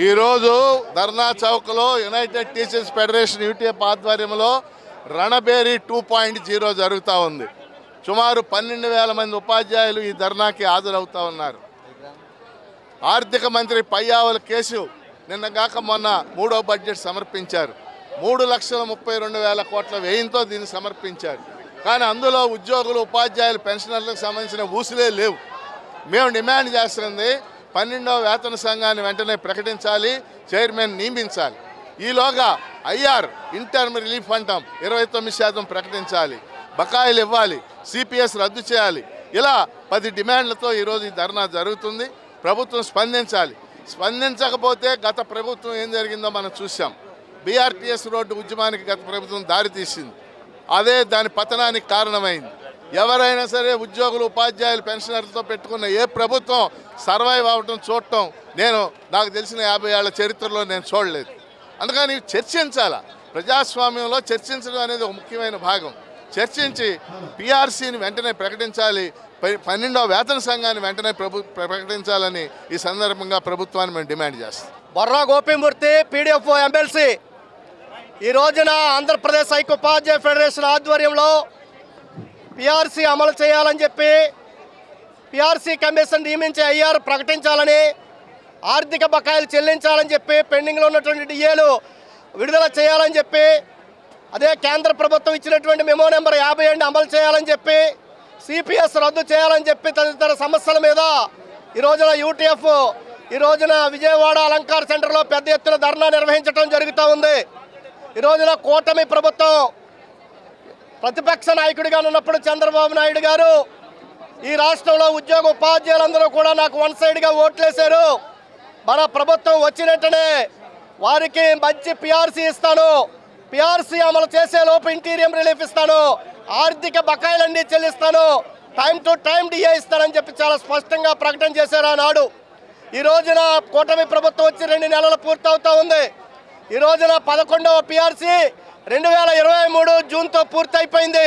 ఈరోజు ధర్నా చౌక్లో United Teachers Federation UTF ఆధ్వర్యంలో రణబేరి టూ పాయింట్ జీరో జరుగుతూ ఉంది. సుమారు పన్నెండు వేల మంది ఉపాధ్యాయులు ఈ ధర్నాకి హాజరవుతూ ఉన్నారు. ఆర్థిక మంత్రి పయ్యావల కేసు నిన్నగాక మొన్న మూడో బడ్జెట్ సమర్పించారు. మూడు లక్షల ముప్పై రెండు వేల కోట్ల వ్యయంతో దీన్ని సమర్పించారు. కానీ అందులో ఉద్యోగులు ఉపాధ్యాయులు పెన్షనర్లకు సంబంధించిన ఊసులే లేవు. మేము డిమాండ్ చేస్తుంది పన్నెండవ వేతన సంఘాన్ని వెంటనే ప్రకటించాలి చైర్మన్ నియమించాలి. ఈలోగా ఐఆర్ ఇంటర్మ్ రిలీఫ్ అంటాం ఇరవై తొమ్మిది శాతం ప్రకటించాలి. బకాయిలు ఇవ్వాలి సిపిఎస్ రద్దు చేయాలి. ఇలా పది డిమాండ్లతో ఈరోజు ఈ ధర్నా జరుగుతుంది. ప్రభుత్వం స్పందించాలి. స్పందించకపోతే గత ప్రభుత్వం ఏం జరిగిందో మనం చూసాం బీఆర్టీఎస్ రోడ్డు ఉద్యమానికి గత ప్రభుత్వం దారితీసింది అదే దాని పతనానికి కారణమైంది. ఎవరైనా సరే ఉద్యోగులు ఉపాధ్యాయులు పెన్షనర్లతో పెట్టుకున్న ఏ ప్రభుత్వం సర్వైవ్ అవ్వటం చూడటం నేను నాకు తెలిసిన యాభై ఏళ్ళ చరిత్రలో నేను చూడలేదు. అందుకని చర్చించాల? ప్రజాస్వామ్యంలో చర్చించడం అనేది ఒక ముఖ్యమైన భాగం. చర్చించి పిఆర్సీని వెంటనే ప్రకటించాలి పన్నెండవ వేతన సంఘాన్ని వెంటనే ప్రభు ప్రకటించాలని ఈ సందర్భంగా ప్రభుత్వాన్ని మేము డిమాండ్ చేస్తాం. Borra Gopimurthy PDF MLC. ఈ రోజున ఆంధ్రప్రదేశ్ ఐక్య ఉపాధ్యాయ ఫెడరేషన్ ఆధ్వర్యంలో పిఆర్సీ అమలు చేయాలని చెప్పి పిఆర్సీ కమిషన్ నియమించే ఐఆర్ ప్రకటించాలని ఆర్థిక బకాయిలు చెల్లించాలని చెప్పి పెండింగ్లో ఉన్నటువంటి డిఏలు విడుదల చేయాలని చెప్పి అదే కేంద్ర ప్రభుత్వం ఇచ్చినటువంటి మెమో నెంబర్ యాభై ఏడు అమలు చేయాలని చెప్పి సిపిఎస్ రద్దు చేయాలని చెప్పి తదితర సమస్యల మీద ఈ రోజున యూటీఎఫ్ ఈ రోజున విజయవాడ అలంకార్ సెంటర్లో పెద్ద ఎత్తున ధర్నా నిర్వహించడం జరుగుతూ ఉంది. ఈ రోజున కూటమి ప్రభుత్వం ప్రతిపక్ష నాయకుడిగా ఉన్నప్పుడు చంద్రబాబు నాయుడు గారు ఈ రాష్ట్రంలో ఉద్యోగ ఉపాధ్యాయులందరూ కూడా నాకు వన్ సైడ్గా ఓట్లేశారు. మన ప్రభుత్వం వచ్చినట్టునే వారికి మంచి పిఆర్సీ ఇస్తాను. పిఆర్సీ అమలు చేసే లోపు ఇంటీరియం రిలీఫ్ ఇస్తాను. ఆర్థిక బకాయిలన్నీ చెల్లిస్తాను. టైం టు టైం డిఏ ఇస్తానని చెప్పి చాలా స్పష్టంగా ప్రకటన చేశారు ఆనాడు. ఈ రోజున కూటమి ప్రభుత్వం వచ్చి రెండు నెలలు పూర్తవుతా ఉంది. ఈ రోజున పదకొండవ పిఆర్సీ రెండు వేల ఇరవై మూడు జూన్తో పూర్తయిపోయింది.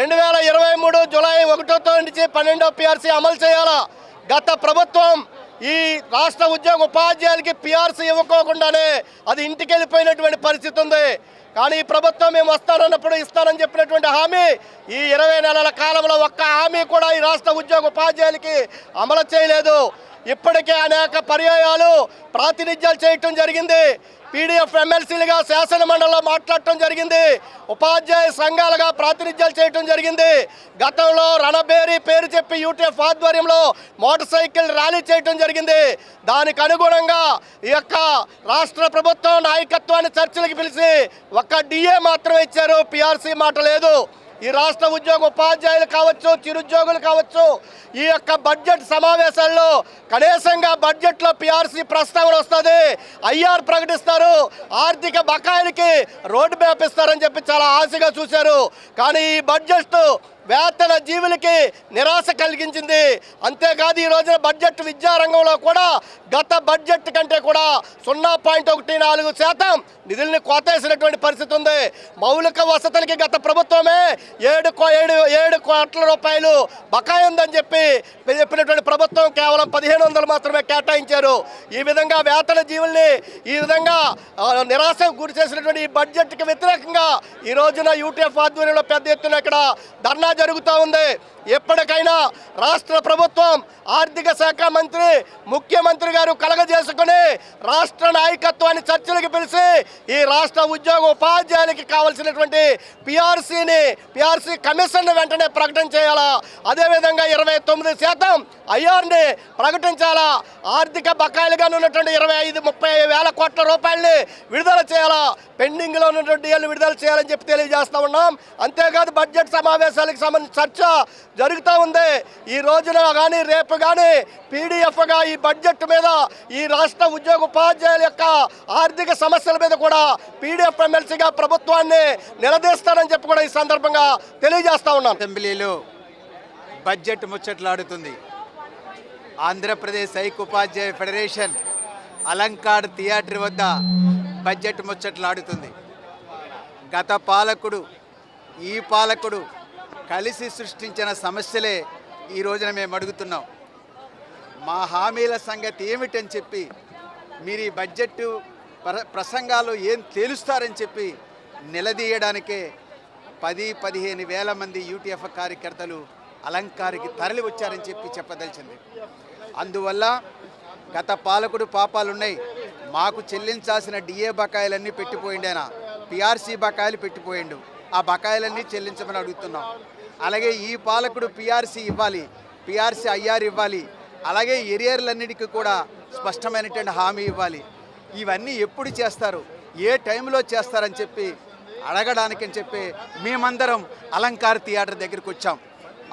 రెండు వేల ఇరవై మూడు జూలై ఒకటోతో నుంచి పన్నెండో పిఆర్సీ అమలు చేయాలా? గత ప్రభుత్వం ఈ రాష్ట్ర ఉద్యోగ ఉపాధ్యాయులకి పిఆర్సీ ఇవ్వకోకుండానే అది ఇంటికి వెళ్ళిపోయినటువంటి పరిస్థితి ఉంది. కానీ ఈ ప్రభుత్వం మేము వస్తానన్నప్పుడు ఇస్తానని చెప్పినటువంటి హామీ ఈ ఇరవై నెలల కాలంలో ఒక్క హామీ కూడా ఈ రాష్ట్ర ఉద్యోగ ఉపాధ్యాయులకి అమలు చేయలేదు. ఇప్పటికే అనేక పర్యాయాలు ప్రాతినిధ్యాలు చేయటం జరిగింది. పీడీఎఫ్ ఎమ్మెల్సీలుగా శాసన మండలిలో మాట్లాడటం జరిగింది. ఉపాధ్యాయ సంఘాలుగా ప్రాతినిధ్యాలు చేయటం జరిగింది. గతంలో రణబేరి పేరు చెప్పి యూటీఎఫ్ ఆధ్వర్యంలో మోటార్ సైకిల్ ర్యాలీ చేయటం జరిగింది. దానికి అనుగుణంగా ఈ యొక్క రాష్ట్ర ప్రభుత్వం నాయకత్వాన్ని చర్చలకు పిలిచి ఒక్క డిఏ మాత్రమే ఇచ్చారు. పిఆర్సీ మాట లేదు. ఈ రాష్ట్ర ఉద్యోగ ఉపాధ్యాయులు కావచ్చు చిరుద్యోగులు కావచ్చు ఈ యొక్క బడ్జెట్ సమావేశాల్లో కనీసంగా బడ్జెట్లో పిఆర్సీ ప్రస్తావన వస్తుంది. ఐఆర్ ప్రకటిస్తారు. ఆర్థిక బకాయిలకి రోడ్డు మ్యాప్ ఇస్తారని చెప్పి చాలా ఆశగా చూశారు. కానీ ఈ బడ్జెట్ వేతన జీవులకి నిరాశ కలిగించింది. అంతేకాదు ఈ రోజున బడ్జెట్ విద్యారంగంలో కూడా గత బడ్జెట్ కంటే కూడా సున్నా పాయింట్ ఒకటి నాలుగు శాతం నిధుల్ని కోతేసినటువంటి పరిస్థితి ఉంది. మౌలిక వసతులకి గత ప్రభుత్వమే ఏడు కో ఏడు ఏడు కోట్ల రూపాయలు బకాయి ఉందని చెప్పి చెప్పినటువంటి ప్రభుత్వం కేవలం పదిహేను వందలు మాత్రమే కేటాయించారు. ఈ విధంగా వేతన జీవుల్ని ఈ విధంగా నిరాశ నిరాశకు గురి చేసినటువంటి ఈ బడ్జెట్కి వ్యతిరేకంగా ఈ రోజున యూటీఎఫ్ ఆధ్వర్యంలో పెద్ద ఎత్తున ఇక్కడ ధర్నా జరుగుతూ ఉంది. ఎప్పటికైనా రాష్ట్ర ప్రభుత్వం ఆర్థిక శాఖ మంత్రి ముఖ్యమంత్రి గారు కలగజేసుకుని రాష్ట్ర నాయకత్వాన్ని చర్చలకు పిలిచి ఈ రాష్ట్ర ఉద్యోగ ఉపాధ్యాయులకి కావాల్సినటువంటి పిఆర్సీని పిఆర్సీ కమిషన్ వెంటనే ప్రకటన చేయాలా? అదేవిధంగా ఇరవై తొమ్మిది శాతం ఐఆర్ని ప్రకటించాలా? ఆర్థిక బకాయిలుగా ఉన్నటువంటి ఇరవై ఐదు ముప్పై వేల కోట్ల రూపాయలని విడుదల చేయాలా? పెండింగ్లో ఉన్నటువంటి ఏళ్ళు విడుదల చేయాలని చెప్పి తెలియజేస్తూ ఉన్నాం. అంతేకాదు బడ్జెట్ సమావేశాలకు సంబంధించి చర్చ జరుగుతూ ఉంది. ఈ రోజున కానీ రేపు కానీ పీడిఎఫ్గా ఈ బడ్జెట్ మీద ఈ రాష్ట్ర ఉద్యోగ ఉపాధ్యాయుల యొక్క ఆర్థిక సమస్యల మీద కూడా పీడిఎఫ్ ఎమ్మెల్సీగా ప్రభుత్వాన్ని నిలదీస్తానని చెప్పి కూడా ఈ సందర్భంగా తెలియజేస్తూ ఉన్నాం. అసెంబ్లీలో బడ్జెట్ ముచ్చట్లాడుతుంది. ఆంధ్రప్రదేశ్ ఐక్ ఉపాధ్యాయ ఫెడరేషన్ అలంకాడ్ థియేటర్ వద్ద బడ్జెట్ ముచ్చట్లాడుతుంది. గత పాలకుడు ఈ పాలకుడు కలిసి సృష్టించిన సమస్యలే ఈ రోజున మేము అడుగుతున్నాం. మా హామీల సంగతి ఏమిటని చెప్పి మీరు ఈ బడ్జెట్ ప్ర- ప్రసంగాలు ఏం తేలుస్తారని చెప్పి నిలదీయడానికే పది పదిహేను వేల మంది యూటీఎఫ్ కార్యకర్తలు అలంకారికి తరలి వచ్చారని చెప్పి చెప్పదలిచింది. అందువల్ల గత పాలకుడు పాపాలున్నాయి. మాకు చెల్లించాల్సిన డిఏ బకాయిలన్నీ పెట్టిపోయిండేన? పిఆర్సీ బకాయిలు పెట్టిపోయిండు. ఆ బకాయిలన్నీ చెల్లించమని అడుగుతున్నాం. అలాగే ఈ పాలకుడు పిఆర్సీ ఇవ్వాలి పిఆర్సీ ఐఆర్ ఇవ్వాలి అలాగే ఎరియర్లన్నిటికీ కూడా స్పష్టమైనటువంటి హామీ ఇవ్వాలి. ఇవన్నీ ఎప్పుడు చేస్తారు? ఏ టైంలో చేస్తారని చెప్పి అడగడానికని చెప్పి మేమందరం అలంకార్ థియేటర్ దగ్గరికి వచ్చాం.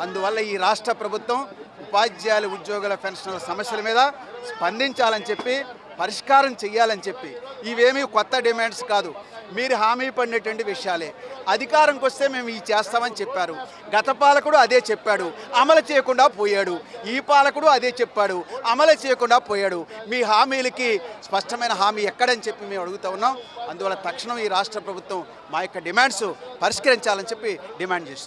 అందువల్ల ఈ రాష్ట్ర ప్రభుత్వం ఉపాధ్యాయుల ఉద్యోగుల పెన్షన్ల సమస్యల మీద స్పందించాలని చెప్పి పరిష్కారం చేయాలని చెప్పి ఇవేమీ కొత్త డిమాండ్స్ కాదు. మీరు హామీ పడినటువంటి విషయాలే. అధికారంకి వస్తే మేము ఈ చేస్తామని చెప్పారు. గత పాలకుడు అదే చెప్పాడు. అమలు చేయకుండా పోయాడు. ఈ పాలకుడు అదే చెప్పాడు. అమలు చేయకుండా పోయాడు. మీ హామీలకి స్పష్టమైన హామీ ఎక్కడని చెప్పి మేము అడుగుతా ఉన్నాం. అందువల్ల తక్షణం ఈ రాష్ట్ర ప్రభుత్వం మా యొక్క డిమాండ్స్ పరిష్కరించాలని చెప్పి డిమాండ్ చేస్తున్నాం.